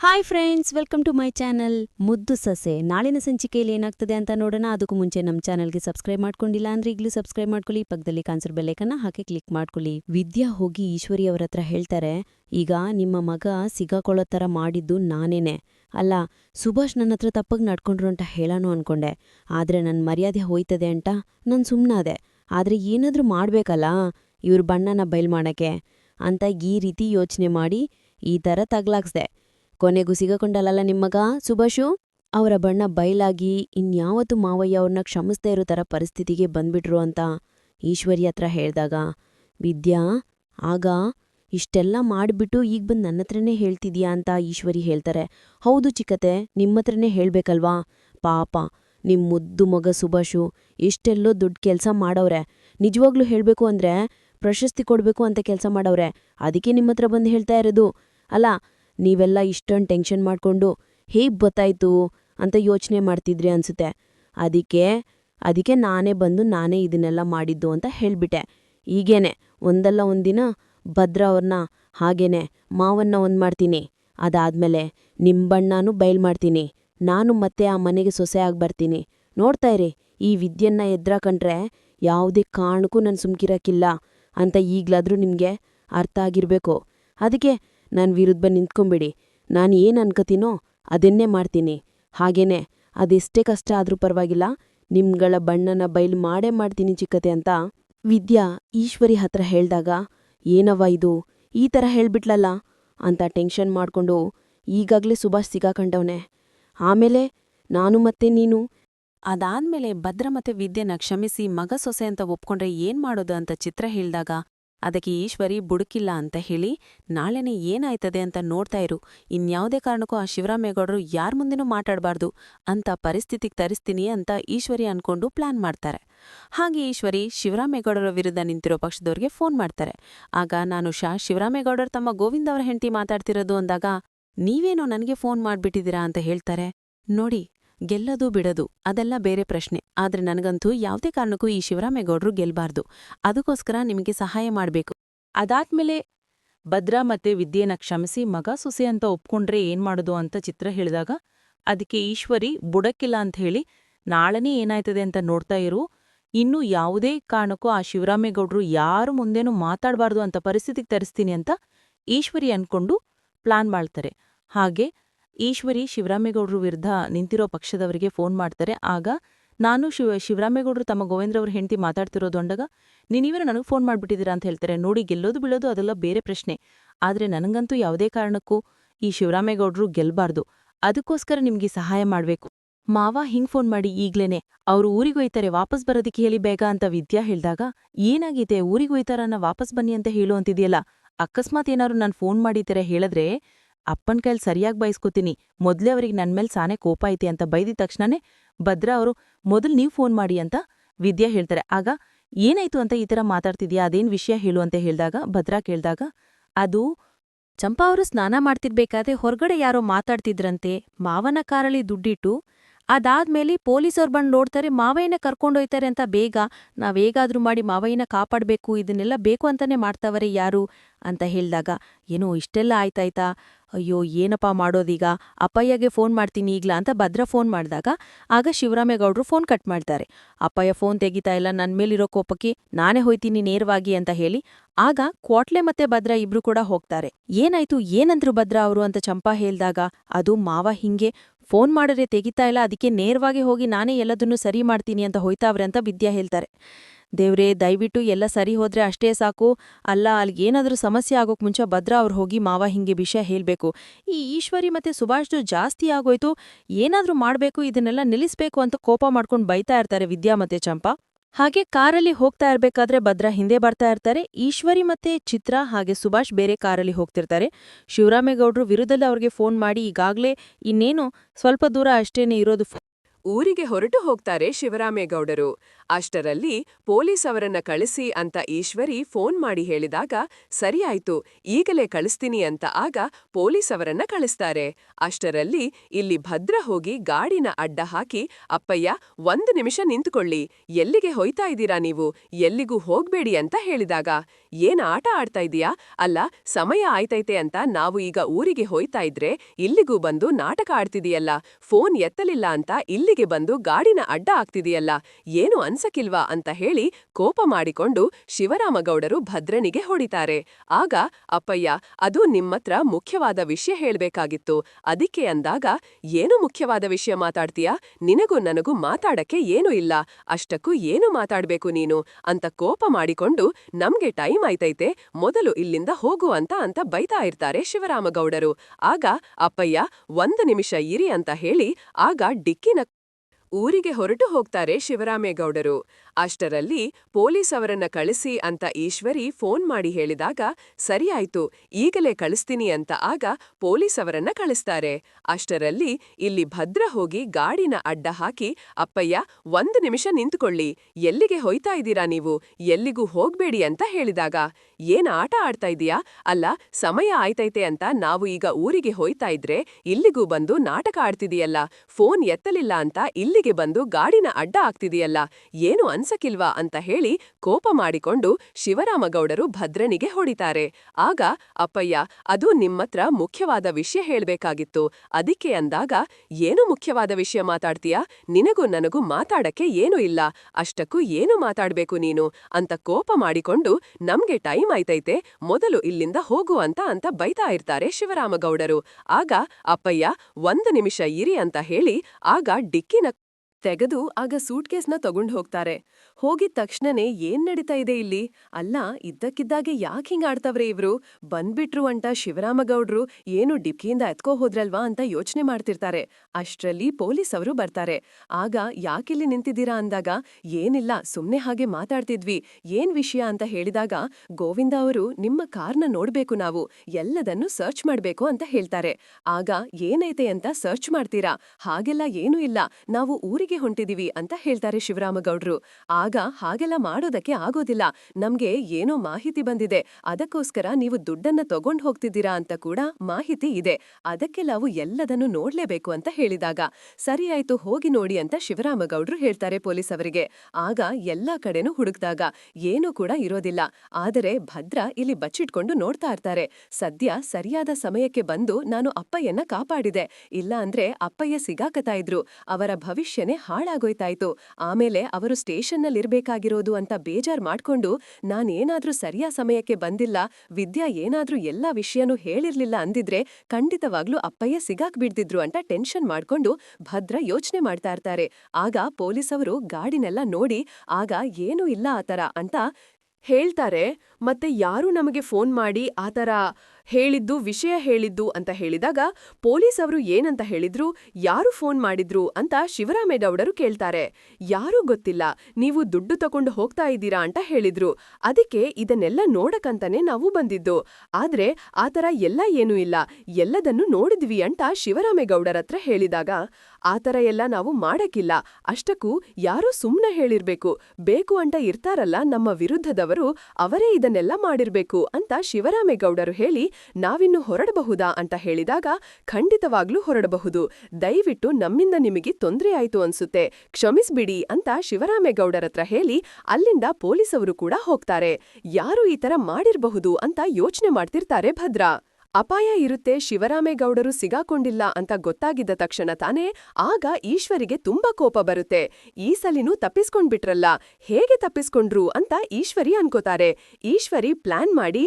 Hi friends, welcome to my channel ಮುದ್ದು ಸಸೆ. ನಾಳಿನ ಸಂಚಿಕೆಯಲ್ಲಿ ಏನಾಗ್ತದೆ ಅಂತ ನೋಡೋಣ. ಅದಕ್ಕೂ ಮುಂಚೆ ನಮ್ಮ ಚಾನಲ್ಗೆ ಸಬ್ಸ್ಕ್ರೈಬ್ ಮಾಡ್ಕೊಂಡಿಲ್ಲ ಅಂದ್ರೆ ಈಗಲೂ ಸಬ್ಸ್ಕ್ರೈಬ್ ಮಾಡ್ಕೊಳ್ಳಿ. ಪಕ್ಕದಲ್ಲಿ ಕಾನ್ಸರ್ ಬೆಲ್ಲೈಕನ್ನ ಹಾಕಿ ಕ್ಲಿಕ್ ಮಾಡ್ಕೊಳ್ಳಿ. ವಿದ್ಯಾ ಹೋಗಿ ಈಶ್ವರಿ ಅವ್ರ ಹತ್ರ ಹೇಳ್ತಾರೆ, ಈಗ ನಿಮ್ಮ ಮಗ ಸಿಗಾಕೊಳ್ಳೋ ಥರ ಮಾಡಿದ್ದು ನಾನೇನೆ. ಅಲ್ಲ, ಸುಭಾಷ್ ನನ್ನ ಹತ್ರ ತಪ್ಪಾಗಿ ನಡ್ಕೊಂಡ್ರು ಅಂತ ಹೇಳೋಣ ಅನ್ಕೊಂಡೆ. ಆದ್ರೆ ನನ್ನ ಮರ್ಯಾದೆ ಹೋಯ್ತದೆ ಅಂತ ನಾನು ಸುಮ್ಮನಾದೆ ಆದ್ರೆ ಏನಾದರೂ ಮಾಡಬೇಕಲ್ಲ ಇವ್ರ ಬಣ್ಣನ ಬಯಲು ಮಾಡಕ್ಕೆ ಅಂತ ಈ ರೀತಿ ಯೋಚನೆ ಮಾಡಿ ಈ ಥರ ತಗ್ಲಾಕ್ಸ್ದೆ ಕೊನೆಗೂ ಸಿಗಕೊಂಡಲ್ಲ ನಿಮ್ಮಗ ಸುಭಾಷು, ಅವರ ಬಣ್ಣ ಬಯಲಾಗಿ ಇನ್ಯಾವತ್ತು ಮಾವಯ್ಯ ಅವ್ರನ್ನ ಕ್ಷಮಿಸ್ದೇ ಇರೋ ಥರ ಪರಿಸ್ಥಿತಿಗೆ ಬಂದ್ಬಿಟ್ರು ಅಂತ ಈಶ್ವರಿ ಹತ್ರ ಹೇಳ್ದಾಗ, ವಿದ್ಯಾ, ಆಗ ಇಷ್ಟೆಲ್ಲ ಮಾಡಿಬಿಟ್ಟು ಈಗ ಬಂದು ನನ್ನ ಹತ್ರನೇ ಹೇಳ್ತಿದ್ಯಾ? ಅಂತ ಈಶ್ವರಿ ಹೇಳ್ತಾರೆ. ಹೌದು ಚಿಕ್ಕತೆ ನಿಮ್ಮತ್ರನೇ ಹೇಳ್ಬೇಕಲ್ವಾ? ಪಾಪ ನಿಮ್ಮ ಮುದ್ದು ಮಗ ಸುಭಾಷು ಎಷ್ಟೆಲ್ಲೋ ದುಡ್ಡು ಕೆಲಸ ಮಾಡವ್ರೆ. ನಿಜವಾಗ್ಲೂ ಹೇಳಬೇಕು ಅಂದ್ರೆ ಪ್ರಶಸ್ತಿ ಕೊಡಬೇಕು ಅಂತ ಕೆಲಸ ಮಾಡವ್ರೆ. ಅದಕ್ಕೆ ನಿಮ್ಮತ್ರ ಬಂದು ಹೇಳ್ತಾ ಇರೋದು. ಅಲ್ಲ ನೀವೆಲ್ಲ ಇಷ್ಟೊಂದು ಟೆನ್ಷನ್ ಮಾಡ್ಕೊಂಡು ಹೇಗೆ ಗೊತ್ತಾಯ್ತು ಅಂತ ಯೋಚನೆ ಮಾಡ್ತಿದ್ರಿ ಅನ್ಸುತ್ತೆ. ಅದಕ್ಕೆ ಅದಕ್ಕೆ ನಾನೇ ಬಂದು ನಾನೇ ಇದನ್ನೆಲ್ಲ ಮಾಡಿದ್ದು ಅಂತ ಹೇಳಿಬಿಟ್ಟೆ. ಈಗೇನೆ, ಒಂದಲ್ಲ ಒಂದಿನ ಭದ್ರ ಅವ್ರನ್ನ ಹಾಗೇನೆ ಮಾವನ್ನ ಒಂದ್ ಮಾಡ್ತೀನಿ. ಅದಾದ್ಮೇಲೆ ನಿಮ್ಮ ಬಣ್ಣನೂ ಬಯಲ್ ಮಾಡ್ತೀನಿ. ನಾನು ಮತ್ತೆ ಆ ಮನೆಗೆ ಸೊಸೆ ಆಗಿ ಬರ್ತೀನಿ ನೋಡ್ತಾ ಇರಿ, ಈ ವಿದ್ಯೆನ್ನ ಎದ್ರ ಕಂಡ್ರೆ ಯಾವುದೇ ಕಾರಣಕ್ಕೂ ನಾನು ಸುಮ್ಕಿರಕ್ಕಿಲ್ಲ ಅಂತ ಈಗಲಾದರೂ ನಿಮಗೆ ಅರ್ಥ ಆಗಿರಬೇಕು. ಅದಕ್ಕೆ ನಾನು ವಿರುದ್ಧ ನಿಂತ್ಕೊಂಬಿಡಿ. ನಾನು ಏನು ಅನ್ಕೋತೀನೋ ಅದನ್ನೇ ಮಾಡ್ತೀನಿ. ಹಾಗೇನೆ ಅದೆಷ್ಟೇ ಕಷ್ಟ ಆದರೂ ಪರವಾಗಿಲ್ಲ, ನಿಮ್ಗಳ ಬಣ್ಣನ ಬಯಲು ಮಾಡೇ ಮಾಡ್ತೀನಿ ಚಿಕ್ಕತೆ ಅಂತ ವಿದ್ಯಾ ಈಶ್ವರಿ ಹತ್ರ ಹೇಳ್ದಾಗ, ಏನವ್ವ ಇದು? ಈ ಥರ ಹೇಳ್ಬಿಟ್ಲಲ್ಲ? ಅಂತ ಟೆನ್ಷನ್ ಮಾಡ್ಕೊಂಡು ಈಗಾಗ್ಲೇ ಸುಭಾಷ್ ಸಿಗಾಕಂಡವ್ನೆ. ಆಮೇಲೆ ನಾನು ಮತ್ತೆ ನೀನು? ಅದಾದ್ಮೇಲೆ ಭದ್ರ ಮತ್ತೆ ವಿದ್ಯೆನ ಕ್ಷಮಿಸಿ ಮಗ ಸೊಸೆ ಅಂತ ಒಪ್ಕೊಂಡ್ರೆ ಏನ್ ಮಾಡೋದು ಅಂತ ಚಿತ್ರ ಹೇಳ್ದಾಗ ಅದಕ್ಕೆ ಈಶ್ವರಿ ಬುಡುಕಿಲ್ಲ ಅಂತ ಹೇಳಿ, ನಾಳೆನೇ ಏನಾಯ್ತದೆ ಅಂತ ನೋಡ್ತಾ ಇರು. ಇನ್ಯಾವುದೇ ಕಾರಣಕ್ಕೂ ಆ ಶಿವರಾಮೇಗೌಡರು ಯಾರ್ ಮುಂದೆನೂ ಮಾತಾಡಬಾರ್ದು. ಅಂತ ಪರಿಸ್ಥಿತಿಗೆ ತರಿಸ್ತೀನಿ ಅಂತ ಈಶ್ವರಿ ಅನ್ಕೊಂಡು ಪ್ಲಾನ್ ಮಾಡ್ತಾರೆ. ಹಾಗೆ ಈಶ್ವರಿ ಶಿವರಾಮೇಗೌಡರ ವಿರುದ್ಧ ನಿಂತಿರೋ ಪಕ್ಷದವ್ರಿಗೆ ಫೋನ್ ಮಾಡ್ತಾರೆ. ಆಗ ನಾನು ಶಾ ಶಿವರಾಮೇಗೌಡರು ತಮ್ಮ ಗೋವಿಂದ ಅವರ ಹೆಂಡತಿ ಮಾತಾಡ್ತಿರೋದು ಅಂದಾಗ, ನೀವೇನೋ ನನಗೆ ಫೋನ್ ಮಾಡ್ಬಿಟ್ಟಿದ್ದೀರಾ ಅಂತ ಹೇಳ್ತಾರೆ. ನೋಡಿ ಗೆಲ್ಲದು ಬಿಡದು, ಅದೆಲ್ಲ ಬೇರೆ ಪ್ರಶ್ನೆ. ಆದ್ರೆ ನನಗಂತೂ ಯಾವುದೇ ಕಾರಣಕ್ಕೂ ಈ ಶಿವರಾಮೇಗೌಡರು ಗೆಲ್ಬಾರ್ದು. ಅದಕ್ಕೋಸ್ಕರ ನಿಮಗೆ ಸಹಾಯ ಮಾಡಬೇಕು. ಅದಾದ್ಮೇಲೆ ಭದ್ರಾ ಮತ್ತೆ ವಿದ್ಯೆನ ಕ್ಷಮಿಸಿ ಮಗ ಸೊಸೆ ಅಂತ ಒಪ್ಕೊಂಡ್ರೆ ಏನ್ ಮಾಡೋದು ಅಂತ ಚಿತ್ರ ಹೇಳಿದಾಗ, ಅದಕ್ಕೆ ಈಶ್ವರಿ ಬುಡಕ್ಕಿಲ್ಲ ಅಂತ ಹೇಳಿ, ನಾಳೆನೇ ಏನಾಯ್ತದೆ ಅಂತ ನೋಡ್ತಾ ಇರು. ಇನ್ನು ಯಾವುದೇ ಕಾರಣಕ್ಕೂ ಆ ಶಿವರಾಮೇಗೌಡರು ಯಾರು ಮುಂದೇನೂ ಮಾತಾಡಬಾರ್ದು ಅಂತ ಪರಿಸ್ಥಿತಿಗೆ ತರಿಸ್ತೀನಿ ಅಂತ ಈಶ್ವರಿ ಅನ್ಕೊಂಡು ಪ್ಲಾನ್ ಮಾಡ್ತಾರೆ. ಹಾಗೆ ಈಶ್ವರಿ ಶಿವರಾಮೇಗೌಡರು ವಿರುದ್ಧ ನಿಂತಿರೋ ಪಕ್ಷದವರಿಗೆ ಫೋನ್ ಮಾಡ್ತಾರೆ. ಆಗ ನಾನು ಶಿವ, ಶಿವರಾಮೇಗೌಡರು ತಮ್ಮ ಗೋವಿಂದ್ರವ್ರ ಹೆಂಡತಿ ಮಾತಾಡ್ತಿರೋದು ಅಂದಾಗ ನೀನಿವರು ನನಗೆ ಫೋನ್ ಮಾಡಿಬಿಟ್ಟಿದ್ದೀರಾ ಅಂತ ಹೇಳ್ತಾರೆ. ನೋಡಿ, ಗೆಲ್ಲೋದು ಬೀಳೋದು ಅದೆಲ್ಲ ಬೇರೆ ಪ್ರಶ್ನೆ. ಆದ್ರೆ ನನಗಂತೂ ಯಾವುದೇ ಕಾರಣಕ್ಕೂ ಈ ಶಿವರಾಮೇಗೌಡರು ಗೆಲ್ಲಬಾರ್ದು ಅದಕ್ಕೋಸ್ಕರ ನಿಮಗೆ ಸಹಾಯ ಮಾಡಬೇಕು. ಮಾವ ಹಿಂಗ್ ಫೋನ್ ಮಾಡಿ ಈಗ್ಲೇನೆ, ಅವ್ರು ಊರಿಗೋಯ್ತಾರೆ ವಾಪಸ್ ಬರೋದಕ್ಕೆ ಹೇಳಿ ಬೇಗ ಅಂತ ವಿದ್ಯಾ ಹೇಳ್ದಾಗ ಏನಾಗಿದೆ ಊರಿಗೋಯ್ತಾರನ್ನ ವಾಪಸ್ ಬನ್ನಿ ಅಂತ ಹೇಳು ಅಂತಿದೆಯಲ್ಲ. ಅಕಸ್ಮಾತ್ ಏನಾದ್ರು ನಾನು ಫೋನ್ ಮಾಡಿದ್ದೀರ ಹೇಳಿದ್ರೆ ಅಪ್ಪನ್ ಕೈಲಿ ಸರಿಯಾಗಿ ಬಯಸ್ಕೋತೀನಿ ಮೊದಲೇ ಅವ್ರಿಗೆ ನನ್ನ ಮೇಲೆ ಸಾನೆ ಕೋಪ ಐತಿ ಅಂತ ಬೈದಿದ ತಕ್ಷಣನೇ ಭದ್ರ ಅವರು, ಮೊದಲು ನೀವು ಫೋನ್ ಮಾಡಿ ಅಂತ ವಿದ್ಯಾ ಹೇಳ್ತಾರೆ. ಆಗ ಏನಾಯ್ತು ಅಂತ ಈ ಥರ ಮಾತಾಡ್ತಿದ್ಯಾ? ಅದೇನ್ ವಿಷಯ ಹೇಳು ಅಂತ ಹೇಳಿದಾಗ ಭದ್ರಾ ಕೇಳಿದಾಗ, ಅದು ಚಂಪಾ ಅವರು ಸ್ನಾನ ಮಾಡ್ತಿರ್ಬೇಕಾದ್ರೆ ಹೊರಗಡೆ ಯಾರೋ ಮಾತಾಡ್ತಿದ್ರಂತೆ. ಮಾವನ ಕಾರಲ್ಲಿ ದುಡ್ಡಿಟ್ಟು ಅದಾದ್ಮೇಲೆ ಪೊಲೀಸರು ಬಂದು ನೋಡ್ತಾರೆ, ಮಾವಯ್ಯನ ಕರ್ಕೊಂಡೊಯ್ತಾರೆ ಅಂತ ಬೇಗ. ನಾವೇಗಾದ್ರೂ ಮಾಡಿ ಮಾವಯ್ಯನ ಕಾಪಾಡಬೇಕು, ಇದನ್ನೆಲ್ಲ ಬೇಕು ಅಂತಾನೆ ಮಾಡ್ತಾವರೆ ಯಾರು? ಅಂತ ಹೇಳ್ದಾಗ, ಏನೋ ಇಷ್ಟೆಲ್ಲ ಆಯ್ತಾಯ್ತಾ? ಅಯ್ಯೋ, ಏನಪ್ಪ ಮಾಡೋದೀಗ? ಅಪ್ಪಯ್ಯಗೆ ಫೋನ್ ಮಾಡ್ತೀನಿ ಈಗಲ ಅಂತ ಭದ್ರ ಫೋನ್ ಮಾಡಿದಾಗ, ಆಗ ಶಿವರಾಮೇಗೌಡರು ಫೋನ್ ಕಟ್ ಮಾಡ್ತಾರೆ. ಅಪ್ಪಯ್ಯ ಫೋನ್ ತೆಗಿತಾ ಇಲ್ಲ ನನ್ನ ಮೇಲಿರೋ ಕೋಪಕ್ಕೆ ನಾನೇ ಹೋಯ್ತೀನಿ ನೇರವಾಗಿ ಅಂತ ಹೇಳಿ ಆಗ ಕ್ವಾಟ್ಲೆ ಮತ್ತೆ ಭದ್ರ ಇಬ್ರು ಕೂಡ ಹೋಗ್ತಾರೆ. ಏನಾಯ್ತು, ಏನಂದ್ರು ಭದ್ರ ಅವರು ಅಂತ ಚಂಪಾ ಹೇಳ್ದಾಗ, ಅದು ಮಾವ ಹಿಂಗೆ ಫೋನ್ ಮಾಡಿದ್ರೆ ತೆಗಿತಾ ಇಲ್ಲ, ಅದಕ್ಕೆ ನೇರವಾಗಿ ಹೋಗಿ ನಾನೇ ಎಲ್ಲದನ್ನು ಸರಿ ಮಾಡ್ತೀನಿ ಅಂತ ಹೋಯ್ತಾವ್ರೆ ಅಂತ ವಿದ್ಯಾ ಹೇಳ್ತಾರೆ. ದೇವ್ರೇ, ದಯವಿಟ್ಟು ಎಲ್ಲ ಸರಿ ಹೋದ್ರೆ ಅಷ್ಟೇ ಸಾಕು. ಅಲ್ಲ ಅಲ್ಗೇನಾದ್ರೂ ಸಮಸ್ಯೆ ಆಗೋಕ್ ಮುಂಚೆ ಭದ್ರ ಅವ್ರು ಹೋಗಿ ಮಾವ ಹಿಂಗೆ ವಿಷಯ ಹೇಳ್ಬೇಕು. ಈ ಈಶ್ವರಿ ಮತ್ತೆ ಸುಭಾಷ್ದು ಜಾಸ್ತಿ ಆಗೋಯ್ತು. ಏನಾದ್ರೂ ಮಾಡಬೇಕು, ಇದನ್ನೆಲ್ಲ ನಿಲ್ಲಿಸ್ಬೇಕು ಅಂತ ಕೋಪ ಮಾಡ್ಕೊಂಡು ಬೈತಾ ಇರ್ತಾರೆ ವಿದ್ಯಾ ಮತ್ತೆ ಚಂಪಾ. ಹಾಗೆ ಕಾರಲ್ಲಿ ಹೋಗ್ತಾ ಇರ್ಬೇಕಾದ್ರೆ ಭದ್ರ ಹಿಂದೆ ಬರ್ತಾ ಇರ್ತಾರೆ, ಈಶ್ವರಿ ಮತ್ತೆ ಚಿತ್ರ ಹಾಗೆ ಸುಭಾಷ್ ಬೇರೆ ಕಾರಲ್ಲಿ ಹೋಗ್ತಿರ್ತಾರೆ. ಶಿವರಾಮೇಗೌಡರು ವಿರುದ್ಧದಲ್ಲಿ ಅವ್ರಿಗೆ ಫೋನ್ ಮಾಡಿ ಈಗಾಗಲೇ ಇನ್ನೇನು ಸ್ವಲ್ಪ ದೂರ ಅಷ್ಟೇನೆ ಇರೋದು ಊರಿಗೆ ಹೊರಟು ಹೋಗ್ತಾರೆ ಶಿವರಾಮೇಗೌಡರು. ಅಷ್ಟರಲ್ಲಿ ಪೊಲೀಸ್ ಅವರನ್ನ ಕಳಿಸಿ ಅಂತ ಈಶ್ವರಿ ಫೋನ್ ಮಾಡಿ ಹೇಳಿದಾಗ ಸರಿಯಾಯ್ತು ಈಗಲೇ ಕಳಿಸ್ತೀನಿ ಅಂತ ಆಗ ಪೊಲೀಸ್ ಅವರನ್ನ ಕಳಿಸ್ತಾರೆ. ಅಷ್ಟರಲ್ಲಿ ಇಲ್ಲಿ ಭದ್ರ ಹೋಗಿ ಗಾಡಿನ ಅಡ್ಡ ಹಾಕಿ, ಅಪ್ಪಯ್ಯ, ಒಂದು ನಿಮಿಷ ನಿಂತುಕೊಳ್ಳಿ. ಎಲ್ಲಿಗೆ ಹೋಯ್ತಾ ಇದ್ದೀರಾ ನೀವು? ಎಲ್ಲಿಗೂ ಹೋಗ್ಬೇಡಿ ಅಂತ ಹೇಳಿದಾಗ ಏನ್ ಆಟ ಆಡ್ತಾ ಇದೀಯಾ? ಅಲ್ಲ, ಸಮಯ ಆಯ್ತೈತೆ ಅಂತ ನಾವು ಈಗ ಊರಿಗೆ ಹೋಯ್ತಾ ಇದ್ರೆ ಇಲ್ಲಿಗೂ ಬಂದು ನಾಟಕ ಆಡ್ತಿದೀಯಲ್ಲ, ಫೋನ್ ಎತ್ತಲಿಲ್ಲ ಅಂತ ಇಲ್ಲಿಗೆ ಬಂದು ಗಾಡಿನ ಅಡ್ಡ ಆಗ್ತಿದೆಯಲ್ಲ ಏನು ಅನ್ಸಕಿಲ್ವಾ ಅಂತ ಹೇಳಿ ಕೋಪ ಮಾಡಿಕೊಂಡು ಶಿವರಾಮಗೌಡರು ಭದ್ರನಿಗೆ ಹೊಡಿತಾರೆ. ಆಗ, ಅಪ್ಪಯ್ಯ, ಅದು ನಿಮ್ಮತ್ರ ಮುಖ್ಯವಾದ ವಿಷಯ ಹೇಳ್ಬೇಕಾಗಿತ್ತು. ಅದಕ್ಕೆ ಅಂದಾಗ, ಏನು ಮುಖ್ಯವಾದ ವಿಷಯ ಮಾತಾಡ್ತೀಯಾ? ನಿನಗೂ ನನಗೂ ಮಾತಾಡಕ್ಕೆ ಏನೂ ಇಲ್ಲ. ಅಷ್ಟಕ್ಕೂ ಏನು ಮಾತಾಡ್ಬೇಕು ನೀನು? ಅಂತ ಕೋಪ ಮಾಡಿಕೊಂಡು ನಮ್ಗೆ ಟೈಮ್ ಆಯ್ತೈತೆ, ಮೊದಲು ಇಲ್ಲಿಂದ ಹೋಗು ಅಂತ ಅಂತ ಬೈತಾ ಇರ್ತಾರೆ ಶಿವರಾಮಗೌಡರು. ಆಗ, ಅಪ್ಪಯ್ಯ, ಒಂದು ನಿಮಿಷ ಇರಿ ಅಂತ ಹೇಳಿ, ಆಗ ಡಿಕ್ಕಿನ ಊರಿಗೆ ಹೊರಟು ಹೋಗ್ತಾರೆ ಶಿವರಾಮೇಗೌಡರು. ಅಷ್ಟರಲ್ಲಿ ಪೊಲೀಸ್ ಅವರನ್ನ ಕಳಿಸಿ ಅಂತ ಈಶ್ವರಿ ಫೋನ್ ಮಾಡಿ ಹೇಳಿದಾಗ, ಸರಿಯಾಯ್ತು, ಈಗಲೇ ಕಳಿಸ್ತೀನಿ ಅಂತ ಆಗ ಪೊಲೀಸ್ ಅವರನ್ನ ಕಳಿಸ್ತಾರೆ. ಅಷ್ಟರಲ್ಲಿ ಇಲ್ಲಿ ಭದ್ರ ಹೋಗಿ ಗಾಡಿನ ಅಡ್ಡ ಹಾಕಿ, ಅಪ್ಪಯ್ಯ, ಒಂದು ನಿಮಿಷ ನಿಂತುಕೊಳ್ಳಿ, ಎಲ್ಲಿಗೆ ಹೋಯ್ತಾ ಇದ್ದೀರಾ ನೀವು? ಎಲ್ಲಿಗೂ ಹೋಗ್ಬೇಡಿ ಅಂತ ಹೇಳಿದಾಗ, ಏನ್ ಆಟ ಆಡ್ತಾ ಇದೀಯಾ ಅಲ್ಲ, ಸಮಯ ಆಯ್ತೈತೆ ಅಂತ ನಾವು ಈಗ ಊರಿಗೆ ಹೋಯ್ತಾ ಇದ್ರೆ, ಇಲ್ಲಿಗೂ ಬಂದು ನಾಟಕ ಆಡ್ತಿದೀಯಲ್ಲ ಫೋನ್ ಎತ್ತಲಿಲ್ಲ ಅಂತ ಇಲ್ಲಿಗೆ ಬಂದು ಗಾಡಿನ ಅಡ್ಡ ಆಗ್ತಿದೆಯಲ್ಲ, ಏನು ಅನ್ಸಕಿಲ್ವಾ ಅಂತ ಹೇಳಿ ಕೋಪ ಮಾಡಿಕೊಂಡು ಶಿವರಾಮಗೌಡರು ಭದ್ರನಿಗೆ ಹೊಡಿತಾರೆ. ಆಗ, ಅಪ್ಪಯ್ಯ, ಅದು ನಿಮ್ಮತ್ರ ಮುಖ್ಯವಾದ ವಿಷಯ ಹೇಳ್ಬೇಕಾಗಿತ್ತು. ಅದಕ್ಕೆ ಅಂದಾಗ, ಏನು ಮುಖ್ಯವಾದ ವಿಷಯ ಮಾತಾಡ್ತೀಯಾ? ನಿನಗೂ ನನಗೂ ಮಾತಾಡಕ್ಕೆ ಏನೂ ಇಲ್ಲ. ಅಷ್ಟಕ್ಕೂ ಏನು ಮಾತಾಡ್ಬೇಕು ನೀನು? ಅಂತ ಕೋಪ ಮಾಡಿಕೊಂಡು, ನಮ್ಗೆ ಟೈಮ್ ಆಯ್ತೈತೆ, ಮೊದಲು ಇಲ್ಲಿಂದ ಹೋಗು ಅಂತ ಅಂತ ಬೈತಾ ಇರ್ತಾರೆ ಶಿವರಾಮಗೌಡರು. ಆಗ, ಅಪ್ಪಯ್ಯ, ಒಂದು ನಿಮಿಷ ಇರಿ ಅಂತ ಹೇಳಿ, ಆಗ ಡಿಕ್ಕಿನ ತೆಗೆದು ಆಗ ಸೂಟ್ಕೇಸ್ನ ತಗೊಂಡು ಹೋಗ್ತಾರೆ. ಹೋಗಿದ ತಕ್ಷಣನೇ ಏನ್ ನಡೀತಾ ಇದೆ ಇಲ್ಲಿ? ಅಲ್ಲ, ಇದ್ದಕ್ಕಿದ್ದಾಗೆ ಯಾಕೆ ಹಿಂಗ್ ಆಡ್ತವ್ರೆ ಇವ್ರು? ಬಂದ್ಬಿಟ್ರು ಅಂತ ಶಿವರಾಮಗೌಡ್ರು ಏನು ಡಿಕ್ಕಿಯಿಂದ ಎತ್ಕೋ ಹೋದ್ರಲ್ವಾ ಅಂತ ಯೋಚನೆ ಮಾಡ್ತಿರ್ತಾರೆ. ಅಷ್ಟರಲ್ಲಿ ಪೊಲೀಸ್ ಅವರು ಬರ್ತಾರೆ. ಆಗ ಯಾಕಿಲ್ಲಿ ನಿಂತಿದ್ದೀರಾ ಅಂದಾಗ, ಏನಿಲ್ಲ, ಸುಮ್ನೆ ಹಾಗೆ ಮಾತಾಡ್ತಿದ್ವಿ. ಏನ್ ವಿಷಯ ಅಂತ ಹೇಳಿದಾಗ, ಗೋವಿಂದ ಅವರು, ನಿಮ್ಮ ಕಾರ್ನ ನೋಡ್ಬೇಕು ನಾವು. ಎಲ್ಲದನ್ನು ಸರ್ಚ್ ಮಾಡ್ಬೇಕು ಅಂತ ಹೇಳ್ತಾರೆ. ಆಗ, ಏನೈತೆ ಅಂತ ಸರ್ಚ್ ಮಾಡ್ತೀರಾ? ಹಾಗೆಲ್ಲ ಏನೂ ಇಲ್ಲ. ನಾವು ಊರಿಗೆ ಹೊಂಟಿದೀವಿ ಅಂತ ಹೇಳ್ತಾರೆ ಶಿವರಾಮಗೌಡ್ರು. ಆಗ ಹಾಗೆಲ್ಲ ಮಾಡೋದಕ್ಕೆ ಆಗೋದಿಲ್ಲ. ನಮ್ಗೆ ಏನೋ ಮಾಹಿತಿ ಬಂದಿದೆ. ಅದಕ್ಕೋಸ್ಕರ ನೀವು ದುಡ್ಡನ್ನ ತಗೊಂಡ್ ಹೋಗ್ತಿದ್ದೀರಾ ಅಂತ ಕೂಡ ಮಾಹಿತಿ ಇದೆ. ಅದಕ್ಕೆ ನಾವು ಎಲ್ಲದನ್ನು ನೋಡ್ಲೇಬೇಕು ಅಂತ ಹೇಳಿದಾಗ, ಸರಿ ಆಯ್ತು, ಹೋಗಿ ನೋಡಿ ಅಂತ ಶಿವರಾಮಗೌಡ್ರು ಹೇಳ್ತಾರೆ ಪೊಲೀಸ್ ಅವರಿಗೆ. ಆಗ ಎಲ್ಲಾ ಕಡೆನೂ ಹುಡುಕ್ದಾಗ ಏನೂ ಕೂಡ ಇರೋದಿಲ್ಲ. ಆದರೆ ಭದ್ರ ಇಲ್ಲಿ ಬಚ್ಚಿಟ್ಕೊಂಡು ನೋಡ್ತಾ ಇರ್ತಾರೆ. ಸದ್ಯ ಸರಿಯಾದ ಸಮಯಕ್ಕೆ ಬಂದು ನಾನು ಅಪ್ಪಯ್ಯನ್ನ ಕಾಪಾಡಿದೆ. ಇಲ್ಲ ಅಂದ್ರೆ ಅಪ್ಪಯ್ಯ ಸಿಗಾಕತಾ ಇದ್ರು. ಅವರ ಭವಿಷ್ಯನೇ ಹಾಳಾಗೋಯ್ತಾಯ್ತು. ಆಮೇಲೆ ಅವರು ಸ್ಟೇಷನ್ನಲ್ಲಿರ್ಬೇಕಾಗಿರೋದು ಅಂತ ಬೇಜಾರ್ ಮಾಡ್ಕೊಂಡು ನಾನೇನಾದ್ರೂ ಸರಿಯಾ ಸಮಯಕ್ಕೆ ಬಂದಿಲ್ಲ, ವಿದ್ಯಾ ಏನಾದ್ರೂ ಎಲ್ಲ ವಿಷಯನೂ ಹೇಳಿರ್ಲಿಲ್ಲ ಅಂದಿದ್ರೆ ಖಂಡಿತವಾಗ್ಲೂ ಅಪ್ಪಯ್ಯ ಸಿಗಾಕ್ ಬಿಡ್ದಿದ್ರು ಅಂತ ಟೆನ್ಷನ್ ಮಾಡ್ಕೊಂಡು ಭದ್ರ ಯೋಚನೆ ಮಾಡ್ತಾ ಇರ್ತಾರೆ. ಆಗ ಪೊಲೀಸವರು ಗಾಡಿನೆಲ್ಲ ನೋಡಿ, ಆಗ ಏನೂ ಇಲ್ಲ ಆತರ ಅಂತ ಹೇಳ್ತಾರೆ. ಮತ್ತೆ ಯಾರು ನಮಗೆ ಫೋನ್ ಮಾಡಿ ಆತರ ಹೇಳಿದ್ದು, ವಿಷಯ ಹೇಳಿದ್ದು ಅಂತ ಹೇಳಿದಾಗ ಪೊಲೀಸ್ ಅವರು ಏನಂತ ಹೇಳಿದ್ರು? ಯಾರು ಫೋನ್ ಮಾಡಿದ್ರು? ಅಂತ ಶಿವರಾಮೇಗೌಡರು ಕೇಳ್ತಾರೆ. ಯಾರೂ ಗೊತ್ತಿಲ್ಲ. ನೀವು ದುಡ್ಡು ತಕೊಂಡು ಹೋಗ್ತಾ ಇದ್ದೀರಾ ಅಂತ ಹೇಳಿದ್ರು. ಅದಕ್ಕೆ ಇದನ್ನೆಲ್ಲ ನೋಡಕಂತನೇ ನಾವು ಬಂದಿದ್ದು. ಆದ್ರೆ ಆತರ ಎಲ್ಲ ಏನೂ ಇಲ್ಲ. ಎಲ್ಲದನ್ನು ನೋಡಿದ್ವಿ ಅಂತ ಶಿವರಾಮೇಗೌಡರತ್ರ ಹೇಳಿದಾಗ ಆತರ ಎಲ್ಲ ನಾವು ಮಾಡಕ್ಕಿಲ್ಲ. ಅಷ್ಟಕ್ಕೂ ಯಾರೂ ಸುಮ್ಮನೆ ಹೇಳಿರ್ಬೇಕು. ಬೇಕು ಅಂತ ಇರ್ತಾರಲ್ಲ ನಮ್ಮ ವಿರುದ್ಧದವರು, ಅವರೇ ಇದನ್ನೆಲ್ಲ ಮಾಡಿರ್ಬೇಕು ಅಂತ ಶಿವರಾಮೇಗೌಡರು ಹೇಳಿ ನಾವಿನ್ನು ಹೊರಡಬಹುದಾ ಅಂತ ಹೇಳಿದಾಗ ಖಂಡಿತವಾಗ್ಲೂ ಹೊರಡಬಹುದು. ದಯವಿಟ್ಟು ನಮ್ಮಿಂದ ನಿಮಗೆ ತೊಂದರೆಯಾಯಿತು ಅನ್ಸುತ್ತೆ. ಕ್ಷಮಿಸ್ಬಿಡಿ ಅಂತ ಶಿವರಾಮೇಗೌಡರತ್ರ ಹೇಳಿ ಅಲ್ಲಿಂದ ಪೊಲೀಸವರು ಕೂಡ ಹೋಗ್ತಾರೆ. ಯಾರು ಈ ತರ ಮಾಡಿರಬಹುದು ಅಂತ ಯೋಚನೆ ಮಾಡ್ತಿರ್ತಾರೆ ಭದ್ರ. ಅಪಾಯ ಇರುತ್ತೆ ಶಿವರಾಮೇಗೌಡರು ಸಿಗಾಕೊಂಡಿಲ್ಲ ಅಂತ ಗೊತ್ತಾಗಿದ್ದ ತಕ್ಷಣ ತಾನೇ ಆಗ ಈಶ್ವರಿಗೆ ತುಂಬಾ ಕೋಪ ಬರುತ್ತೆ. ಈ ಸಲಿನೂ ತಪ್ಪಿಸ್ಕೊಂಡ್ಬಿಟ್ರಲ್ಲ, ಹೇಗೆ ತಪ್ಪಿಸ್ಕೊಂಡ್ರು ಅಂತ ಈಶ್ವರಿ ಅನ್ಕೋತಾರೆ. ಈಶ್ವರಿ ಪ್ಲಾನ್ ಮಾಡಿ